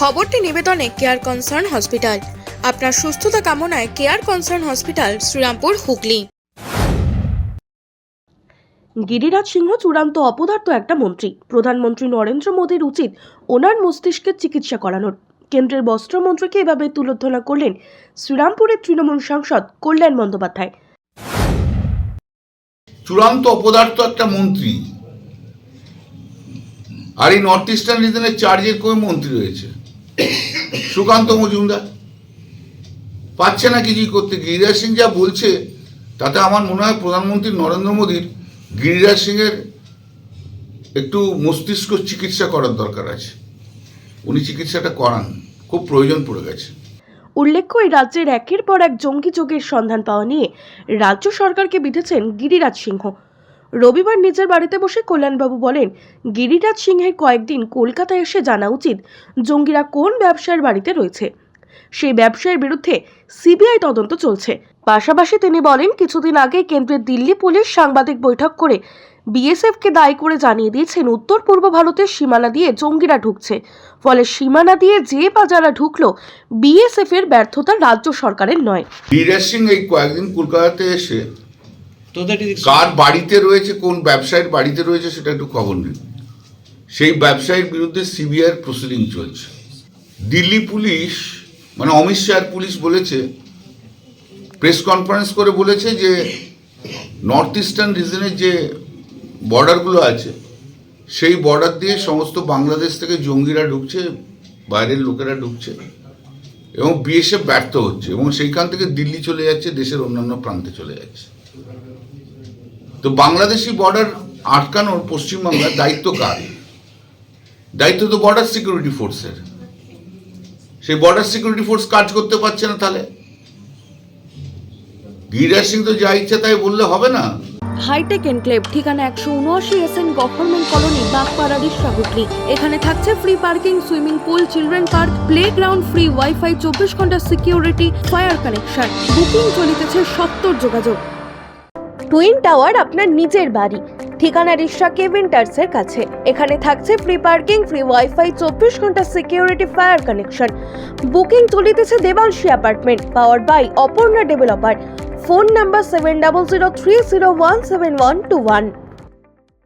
খবরটি নিবেদনে care concern hospital আপনার সুস্থতা কামনায় Care Concern Hospital Serampore Hooghly. Giriraj Singh চূড়ান্ত অপদার্থ একটা মন্ত্রী। প্রধানমন্ত্রী নরেন্দ্র মোদীর উচিত ওনার মস্তিষ্কের চিকিৎসা করানোর। কেন্দ্রের বস্ত্রমন্ত্রীকে এভাবে তুলোধনা করলেন শ্রীরামপুরের তৃণমূল সাংসদ কল্যাণ বন্দ্যোপাধ্যায়। চূড়ান্ত অপদার্থ একটা মন্ত্রী। আর এই নর্থ ইস্টার্ন রিজনের চার্জের কমে মন্ত্রী রয়েছে। সুকান্ত মজুমদার। পাচ্ছে না কিছুই করতে? গিরিরাজ সিং যা বলছে, তাতে আমার মনে হয় প্রধানমন্ত্রী নরেন্দ্র মোদীর গিরিরাজ সিংয়ের একটু মস্তিষ্ক চিকিৎসা করার দরকার আছে। উনি চিকিৎসাটা করান, খুব প্রয়োজন পড়ে গেছে। উল্লেখ্য, এই রাজ্যের একের পর এক জঙ্গি যোগের সন্ধান পাওয়া নিয়ে রাজ্য সরকারকে বিঁধেছেন গিরিরাজ সিংহ। রবিবার নিজের বাড়িতে বসে কল্যাণবাবু বলেন, গিরিরাজ সিংহের কয়েকদিন কলকাতায় এসে জানা উচিত জঙ্গিরা কোন ব্যবসায়ের বাড়িতে রয়েছে। সেই ব্যবসায়ের বিরুদ্ধে সিবিআই তদন্ত চলছে। পাশাপাশি তিনি বলেন, কিছুদিন আগে কেন্দ্রের দিল্লি পুলিশ সাংবাদিক বৈঠক করে বিএসএফকে দায়ী করে জানিয়ে দিয়েছেন, উত্তর পূর্ব ভারতের সীমানা দিয়ে জঙ্গিরা ঢুকছে। ফলে সীমানা দিয়ে যে বা যারা ঢুকলো বিএসএফ এর ব্যর্থতা রাজ্য সরকারের নয়। গিরিরাজ সিং এই কয়েকদিন কলকাতাতে এসে তোদের এদিক কার বাড়িতে রয়েছে, কোন ব্যবসায়ীর বাড়িতে রয়েছে, সেটা একটু খবর নিন সেই ব্যবসায়ীর বিরুদ্ধে সিবিআইয়ের প্রসিডিং চলছে। দিল্লি পুলিশ মানে অমিত শাহের পুলিশ বলেছে প্রেস কনফারেন্স করে বলেছে যে নর্থ ইস্টার্ন রিজনের যে বর্ডারগুলো আছে, সেই বর্ডার দিয়ে সমস্ত বাংলাদেশ থেকে জঙ্গিরা ঢুকছে, বাইরের লোকেরা ঢুকছে, এবং বিএসএফ ব্যর্থ হচ্ছে, এবং সেইখান থেকে দিল্লি চলে যাচ্ছে, দেশের অন্যান্য প্রান্তে চলে যাচ্ছে। তো বাংলাদেশি বর্ডার আটকানোর পশ্চিমবাংলার দায়িত্ব কার? দায়িত্ব তো বর্ডার সিকিউরিটি ফোর্সের সেই বর্ডার সিকিউরিটি ফোর্স কাজ করতে পারছে না তাহলে? গিরিরাজ সিং তো যা ইচ্ছা তাই বললে হবে না? হাইটেক এনক্লেভ ঠিকানা একশো উনআশি S N government colony Bagpara Risha Hooghly এখানে থাকছে free parking swimming pool children park playground free wifi চব্বিশ ঘণ্টা সিকিউরিটি ফায়ার কানেকশন বুকিং চলিতেছে সত্তর যোগাযোগ। টুইন টাওয়ার আপনার নিজের বাড়ি। ঠিকানা রিসা কেভিন্টার্সের কাছে। এখানে থাকছে ফ্রি পার্কিং ফ্রি ওয়াইফাই চব্বিশ ঘণ্টা সিকিউরিটি ফায়ার কানেকশন বুকিং চলিতেছে Debangshi apartment power by Aparna developer phone number seven double zero three zero one seven one two one